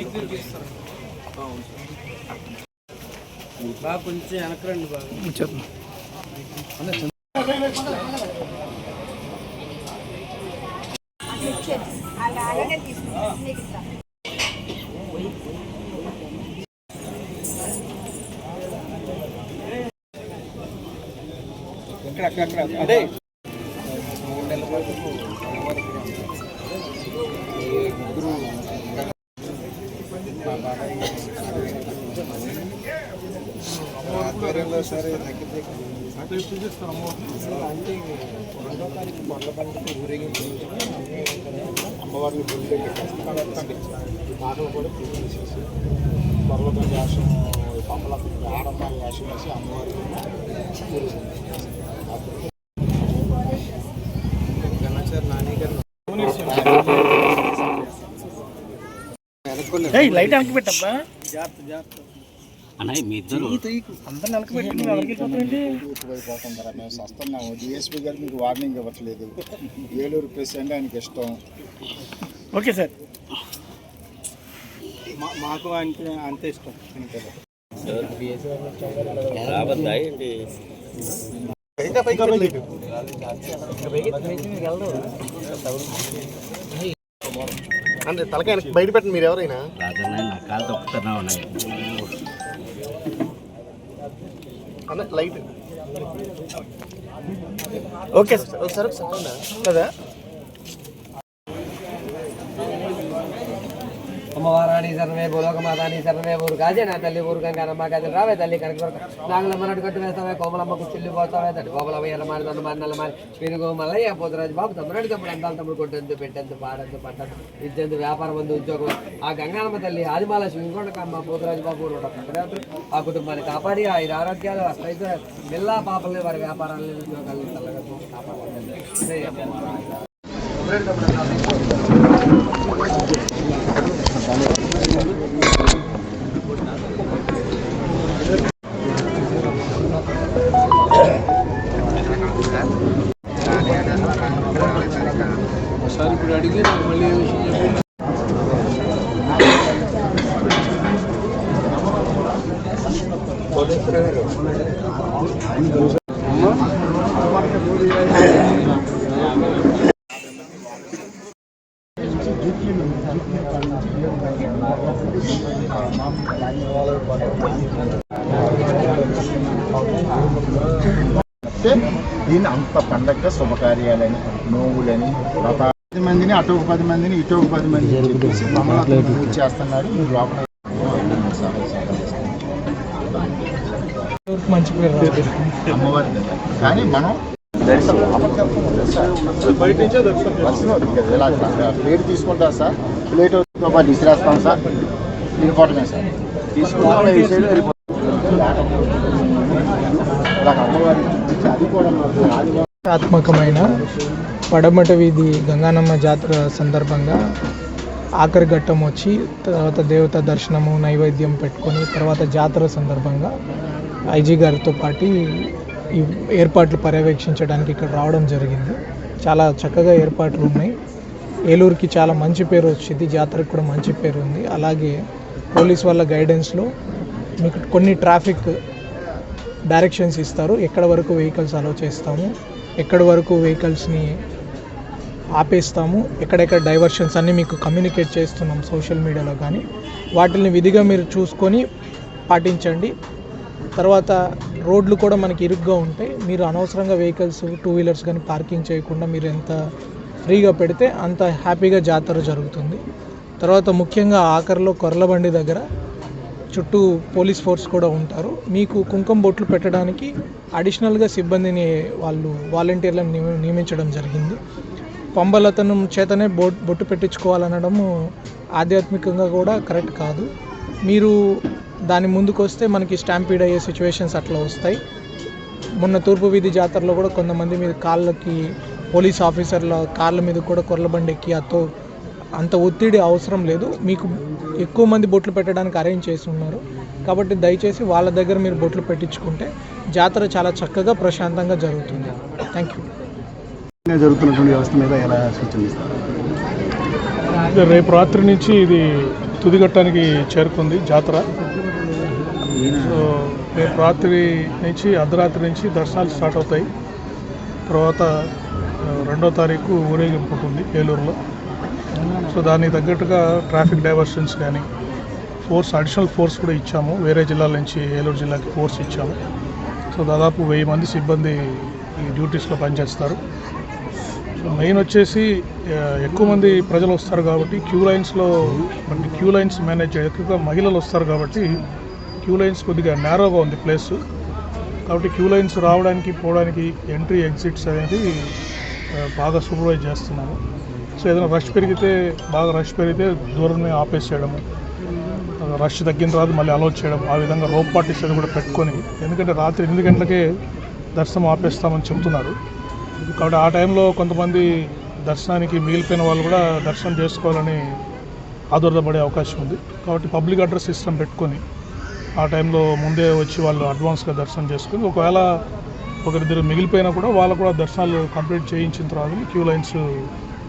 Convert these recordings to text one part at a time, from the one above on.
ఇది చేస్తారు బాగా కొంచెం వెనకరండి బాగా అలాగే ఇస్తాను అక్కడ అక్కడ అదే. ఆధ్వర్యంలో సరే అమ్మవారిని మాటలు కూడా పూజ చేసేసి త్వరలో కొంచెం వేషం పంపల ఆడంబాల వేషం వేసి అమ్మవారికి లైట్ వెనక్కి పెట్టబ్బా. జాగ్రత్త జాగ్రత్త. అన్నయ్య మీ ఇద్దరు. మేము వస్తున్నాము డిఎస్పీ గారు మీకు వార్నింగ్ ఇవ్వట్లేదు ఏలూరు ప్రెస్ అంటే ఆయనకి ఇష్టం ఓకే సార్. మా- మాకు అంతే అంతే ఇష్టం. అంటే తలకాయ బయట పెట్టండి మీరు ఎవరైనా. రాజన్న నా కాలు తొక్కుతున్నా ఉన్నాయి అన్న లైట్. ఓకే సార్ ఒకసారి ఒకసారి కదా? అమ్మవారాణి సర్వే భూలోకమాతాని సర్వే ఊరు కాజే నా తల్లి ఊరు గంగానమ్మ కాదని రావే తల్లి కనక నాగలమ్మ నటు కట్టు వేస్తావే కోమలమ్మకు చెల్లి పోతావే తల్లి కోమలమ్మ ఎల్లమారి తన మారి నల్లమారి పెరుగు మల్లయ్య పోతురాజు బాబు తమ్ముడు తమ్ముడు అందాలు తమ్ముడు కొట్టెందు పెట్టెందు పాడందు పట్టందు విద్యందు వ్యాపారం ఉంది ఉద్యోగం ఆ గంగానమ్మ తల్లి ఆదిమాల ఇంకొండకమ్మ పోతురాజు బాబు ఆ కుటుంబాన్ని కాపాడి ఐదు ఆరోగ్యాలు అష్టైతే జిల్లా పాపల్ని వారి వ్యాపారాలను ఉద్యోగాలను చల్లగా కాపాడాలి ఇదే అమ్మవారి. సార్ ఇప్పుడు అడిగి నాకు మళ్ళీ ఏ విషయం చెప్పండి దీన్ని అంత పండగ శుభకార్యాలని నోవులని వ్రత పది మందిని అటు ఒక పది మందిని ఇటు ఒక పది మందిని చెప్పేసి మమ్మల్ని పూజ చేస్తున్నారు. మీరు లోపల మంచి అమ్మవారి దగ్గర. కానీ మనం ప్లేట్ తీసుకుంటా సార్. ప్లేట్తో సార్. వెళ్ళిపోవటమే సార్. తీసుకుంటాం ఆత్మకమైన పడమట వీధి గంగానమ్మ జాతర సందర్భంగా ఆఖరి ఘట్టం వచ్చి తర్వాత దేవత దర్శనము నైవేద్యం పెట్టుకొని తర్వాత జాతర సందర్భంగా ఐజీ గారితో పాటు ఈ ఏర్పాట్లు పర్యవేక్షించడానికి ఇక్కడ రావడం జరిగింది. చాలా చక్కగా ఏర్పాట్లు ఉన్నాయి. ఏలూరుకి చాలా మంచి పేరు వచ్చింది. జాతరకు కూడా మంచి పేరు ఉంది. అలాగే పోలీస్ వాళ్ళ గైడెన్స్లో మీకు కొన్ని ట్రాఫిక్ డైరెక్షన్స్ ఇస్తారు. ఎక్కడ వరకు వెహికల్స్ అలో చేస్తాము ఎక్కడి వరకు వెహికల్స్ని ఆపేస్తాము ఎక్కడెక్కడ డైవర్షన్స్ అన్నీ మీకు కమ్యూనికేట్ చేస్తున్నాం సోషల్ మీడియాలో కానీ. వాటిని విధిగా మీరు చూసుకొని పాటించండి. తర్వాత రోడ్లు కూడా మనకి ఇరుగ్గా ఉంటాయి. మీరు అనవసరంగా వెహికల్స్ టూ వీలర్స్ కానీ పార్కింగ్ చేయకుండా మీరు ఎంత ఫ్రీగా పెడితే అంత హ్యాపీగా జాతర జరుగుతుంది. తర్వాత ముఖ్యంగా ఆఖరిలో కొర్లబండి దగ్గర చుట్టూ పోలీస్ ఫోర్స్ కూడా ఉంటారు. మీకు కుంకుమ బొట్లు పెట్టడానికి అడిషనల్గా సిబ్బందిని వాళ్ళు వాలంటీర్లను నియమించడం జరిగింది. పంబలతనం చేతనే బొట్ బొట్టు పెట్టించుకోవాలనడము ఆధ్యాత్మికంగా కూడా కరెక్ట్ కాదు. మీరు దాని ముందుకు వస్తే మనకి స్టాంపీడ్ అయ్యే సిచ్యువేషన్స్ అట్లా వస్తాయి. మొన్న తూర్పు వీధి జాతరలో కూడా కొంతమంది మీద కాళ్ళకి పోలీస్ ఆఫీసర్ల కాళ్ళ మీద కూడా కొర్లబండి ఎక్కి అతో అంత ఒత్తిడి అవసరం లేదు. మీకు ఎక్కువ మంది బొట్లు పెట్టడానికి అరేంజ్ చేసి ఉన్నారు. కాబట్టి దయచేసి వాళ్ళ దగ్గర మీరు బొట్లు పెట్టించుకుంటే జాతర చాలా చక్కగా ప్రశాంతంగా జరుగుతుంది. థ్యాంక్ యూ జరుగుతున్నటువంటి వ్యవస్థ మీద ఎలా సూచన రేపు రాత్రి నుంచి ఇది తుదిఘట్టానికి చేరుకుంది జాతర. సో రేపు రాత్రి నుంచి అర్ధరాత్రి నుంచి దర్శనాలు స్టార్ట్ అవుతాయి. తర్వాత రెండో తారీఖు ఊరేగింపు ఉంటుంది ఏలూరులో. సో దానికి తగ్గట్టుగా ట్రాఫిక్ డైవర్షన్స్ కానీ ఫోర్స్ అడిషనల్ ఫోర్స్ కూడా ఇచ్చాము. వేరే జిల్లాల నుంచి ఏలూరు జిల్లాకి ఫోర్స్ ఇచ్చాము. సో దాదాపు వెయ్యి మంది సిబ్బంది ఈ డ్యూటీస్లో పనిచేస్తారు. సో మెయిన్ వచ్చేసి ఎక్కువ మంది ప్రజలు వస్తారు కాబట్టి క్యూ లైన్స్లో మనకి క్యూ లైన్స్ మేనేజ్ ఎక్కువగా మహిళలు వస్తారు కాబట్టి క్యూ లైన్స్ కొద్దిగా నేరోగా ఉంది ప్లేస్. కాబట్టి క్యూ లైన్స్ రావడానికి పోవడానికి ఎంట్రీ ఎగ్జిట్స్ అనేది బాగా సూపర్వైజ్ చేస్తున్నాము. సో ఏదైనా రష్ పెరిగితే బాగా రష్ పెరిగితే దూరమే ఆపేసేయడము రష్ తగ్గిన తర్వాత మళ్ళీ అలౌట్ చేయడం ఆ విధంగా రోప్ పార్టీస్ అది కూడా పెట్టుకొని ఎందుకంటే రాత్రి ఎనిమిది గంటలకే దర్శనం ఆపేస్తామని చెబుతున్నారు కాబట్టి ఆ టైంలో కొంతమంది దర్శనానికి మిగిలిపోయిన వాళ్ళు కూడా దర్శనం చేసుకోవాలని ఆదుర్దపడే అవకాశం ఉంది. కాబట్టి పబ్లిక్ అడ్రస్ సిస్టమ్ పెట్టుకొని ఆ టైంలో ముందే వచ్చి వాళ్ళు అడ్వాన్స్గా దర్శనం చేసుకొని ఒకవేళ ఒకరిద్దరు మిగిలిపోయినా కూడా వాళ్ళు కూడా దర్శనాలు కంప్లీట్ చేయించిన తర్వాత క్యూ లైన్స్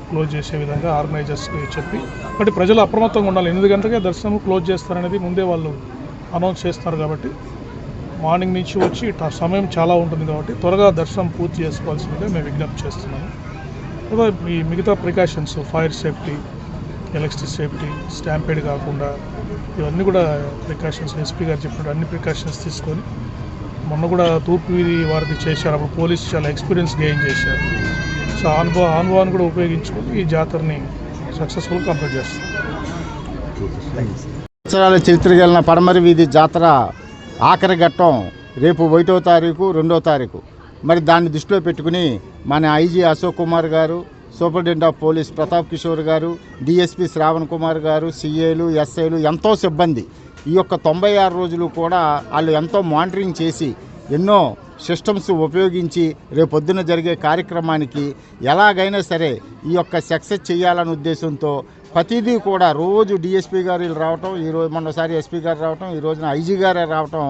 క్లోజ్ చేసే విధంగా ఆర్గనైజర్స్కి చెప్పి బట్ ప్రజలు అప్రమత్తంగా ఉండాలి. ఎనిమిది గంటలకే దర్శనం క్లోజ్ చేస్తారనేది ముందే వాళ్ళు అనౌన్స్ చేస్తారు కాబట్టి మార్నింగ్ నుంచి వచ్చి సమయం చాలా ఉంటుంది కాబట్టి త్వరగా దర్శనం పూర్తి చేసుకోవాల్సిందిగా మేము విజ్ఞప్తి చేస్తున్నాము. ఈ మిగతా precautions fire safety electric safety stampede కాకుండా ఇవన్నీ కూడా ప్రికాషన్స్ ఎస్పీ గారు చెప్పినట్టు అన్ని ప్రికాషన్స్ తీసుకొని మొన్న కూడా తూర్పు వీధి వారికి చేశారు. అప్పుడు పోలీసు చాలా ఎక్స్పీరియన్స్ గెయిన్ చేశారు. సో అనుభవ అనుభవాన్ని కూడా ఉపయోగించుకొని ఈ జాతరని సక్సెస్ఫుల్ కంప్లీట్ చేస్తాం. సంవత్సరాల చరిత్ర కలిగిన పడమరి వీధి జాతర ఆఖరి ఘట్టం రేపు ఒకటో తారీఖు రెండో తారీఖు. మరి దాన్ని దృష్టిలో పెట్టుకుని మన IG Ashok Kumar garu superintendent of police Pratap Kishore garu DSP Shravan Kumar గారు సిఏలు ఎస్ఐలు ఎంతో సిబ్బంది. ఈ యొక్క తొంభై ఆరు రోజులు కూడా వాళ్ళు ఎంతో మానిటరింగ్ చేసి ఎన్నో సిస్టమ్స్ ఉపయోగించి రేపొద్దున జరిగే కార్యక్రమానికి ఎలాగైనా సరే ఈ యొక్క సక్సెస్ చేయాలనే ఉద్దేశంతో ప్రతిదీ కూడా రోజు డిఎస్పీ గారు వీళ్ళు రావటం ఈ రోజు మొన్నసారి ఎస్పీ గారు రావటం ఈ రోజున ఐజీ గారే రావటం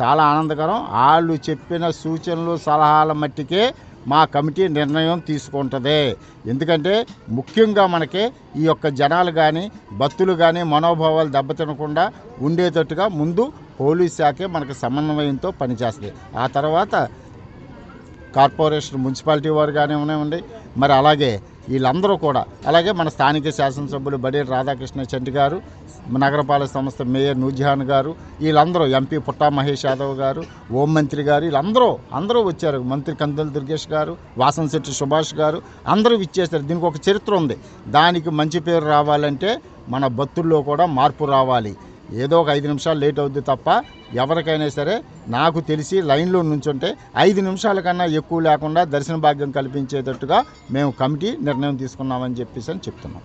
చాలా ఆనందకరం. వాళ్ళు చెప్పిన సూచనలు సలహాల మట్టికే మా కమిటీ నిర్ణయం తీసుకుంటుంది. ఎందుకంటే ముఖ్యంగా మనకి ఈ యొక్క జనాలు కానీ భక్తులు కానీ మనోభావాలు దెబ్బతినకుండా ఉండేటట్టుగా ముందు పోలీస్ శాఖే మనకు సమన్వయంతో పనిచేస్తుంది. ఆ తర్వాత కార్పొరేషన్ మున్సిపాలిటీ వారు కానివ్వనివ్వండి మరి అలాగే వీళ్ళందరూ కూడా అలాగే మన స్థానిక శాసనసభ్యులు బడేరు రాధాకృష్ణ చెట్టి గారు నగరపాలక సంస్థ మేయర్ నూర్జహాన్ గారు వీళ్ళందరూ ఎంపీ పుట్టా మహేష్ యాదవ్ గారు హోం మంత్రి గారు వీళ్ళందరూ అందరూ వచ్చారు. మంత్రి కందుల దుర్గేష్ గారు వాసంశెట్టి సుభాష్ గారు అందరూ ఇచ్చేస్తారు దీనికి ఒక చరిత్ర ఉంది. దానికి మంచి పేరు రావాలంటే మన భక్తుల్లో కూడా మార్పు రావాలి. ఏదో ఒక ఐదు నిమిషాలు లేట్ అవుద్ది తప్ప ఎవరికైనా సరే నాకు తెలిసి లైన్లో నుంచుంటే ఐదు నిమిషాల కన్నా ఎక్కువ లేకుండా దర్శన భాగ్యం కల్పించేటట్టుగా మేము కమిటీ నిర్ణయం తీసుకున్నామని చెప్పేసి అని చెప్తున్నాం.